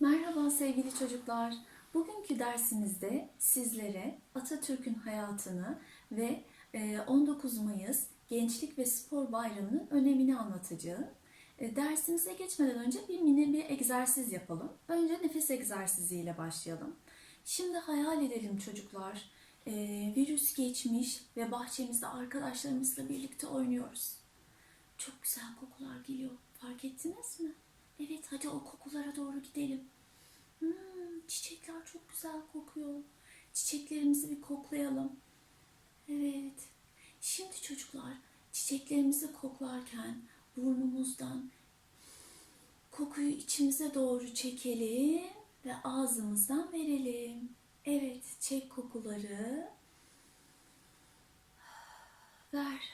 Merhaba sevgili çocuklar. Bugünkü dersimizde sizlere Atatürk'ün hayatını ve e, 19 Mayıs Gençlik ve Spor Bayramı'nın önemini anlatacağım. E, Dersimize geçmeden önce bir mini bir egzersiz yapalım. Önce nefes egzersiziyle başlayalım. Şimdi hayal edelim çocuklar. E, Virüs geçmiş ve bahçemizde arkadaşlarımızla birlikte oynuyoruz. Çok güzel kokular geliyor. Fark ettiniz mi? Evet hadi o kokulara doğru gidelim. Hmm, çiçekler çok güzel kokuyor. Çiçeklerimizi bir koklayalım. Evet. Şimdi çocuklar çiçeklerimizi koklarken burnumuzdan kokuyu içimize doğru çekelim ve ağzımızdan verelim. Evet, çek kokuları. Ver.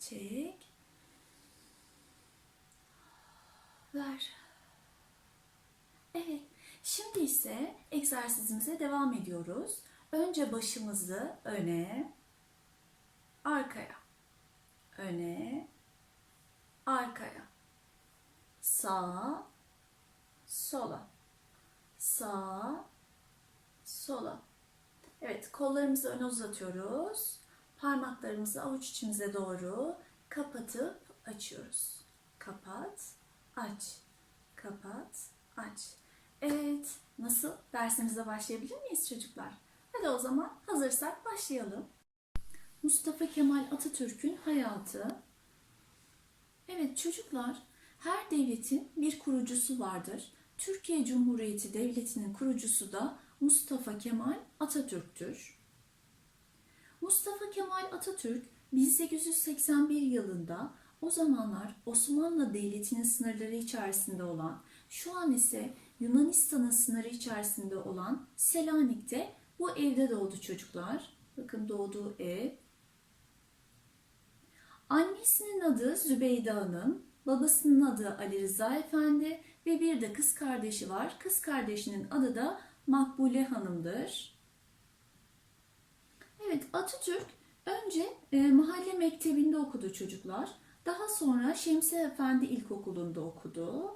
Çek. Ver. Evet. Şimdi ise egzersizimize devam ediyoruz. Önce başımızı öne, arkaya, öne, arkaya, sağa, sola, sağa, sola. Evet, kollarımızı öne uzatıyoruz. Parmaklarımızı avuç içimize doğru kapatıp açıyoruz. Kapat, aç. Kapat, aç. Evet, nasıl? Dersimize başlayabilir miyiz çocuklar? Hadi o zaman hazırsak başlayalım. Mustafa Kemal Atatürk'ün hayatı. Evet çocuklar, her devletin bir kurucusu vardır. Türkiye Cumhuriyeti Devleti'nin kurucusu da Mustafa Kemal Atatürk'tür. Mustafa Kemal Atatürk 1881 yılında o zamanlar Osmanlı Devleti'nin sınırları içerisinde olan, şu an ise Yunanistan'ın sınırı içerisinde olan Selanik'te bu evde doğdu çocuklar. Bakın doğduğu ev. Annesinin adı Zübeyde Hanım, babasının adı Ali Rıza Efendi ve bir de kız kardeşi var. Kız kardeşinin adı da Makbule Hanım'dır. Evet Atatürk önce e, mahalle mektebinde okudu çocuklar. Daha sonra Şemsi Efendi İlkokulu'nda okudu.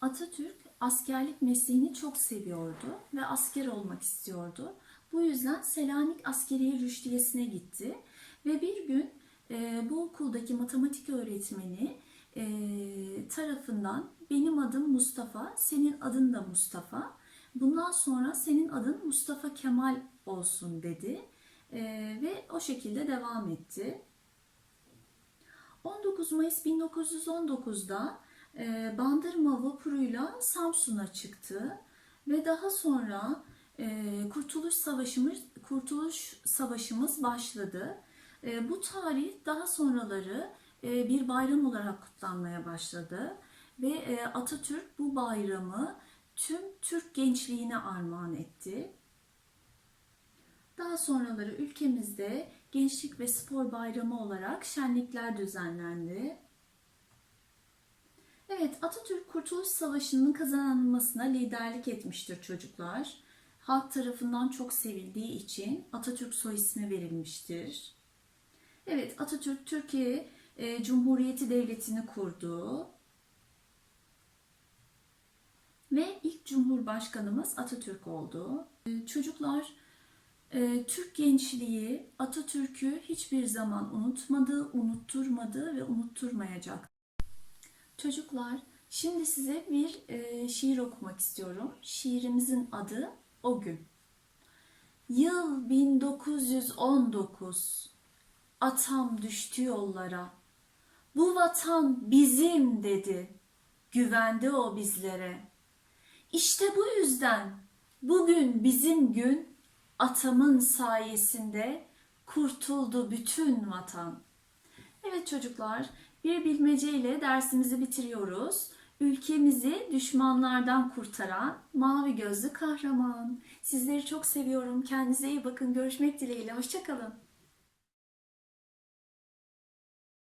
Atatürk askerlik mesleğini çok seviyordu ve asker olmak istiyordu. Bu yüzden Selanik Askeriye Rüştiyesi'ne gitti ve bir gün e, bu okuldaki matematik öğretmeni e, tarafından benim adım Mustafa, senin adın da Mustafa. Bundan sonra senin adın Mustafa Kemal olsun dedi e, ve o şekilde devam etti. 19 Mayıs 1919'da e, Bandırma vapuruyla Samsun'a çıktı ve daha sonra e, Kurtuluş Savaşımız Kurtuluş Savaşımız başladı. E, bu tarih daha sonraları bir bayram olarak kutlanmaya başladı ve Atatürk bu bayramı tüm Türk gençliğine armağan etti. Sonraları ülkemizde Gençlik ve Spor Bayramı olarak şenlikler düzenlendi. Evet, Atatürk Kurtuluş Savaşı'nın kazanılmasına liderlik etmiştir çocuklar. Halk tarafından çok sevildiği için Atatürk soy ismi verilmiştir. Evet, Atatürk Türkiye e, Cumhuriyeti Devleti'ni kurdu. Ve ilk Cumhurbaşkanımız Atatürk oldu. E, çocuklar e, Türk gençliği Atatürk'ü hiçbir zaman unutmadı, unutturmadı ve unutturmayacak. Çocuklar, şimdi size bir e, şiir okumak istiyorum. Şiirimizin adı O Gün. Yıl 1919. Atam düştü yollara. Bu vatan bizim dedi. Güvendi o bizlere. İşte bu yüzden bugün bizim gün atamın sayesinde kurtuldu bütün vatan. Evet çocuklar, bir bilmece ile dersimizi bitiriyoruz. Ülkemizi düşmanlardan kurtaran mavi gözlü kahraman. Sizleri çok seviyorum. Kendinize iyi bakın. Görüşmek dileğiyle. Hoşçakalın.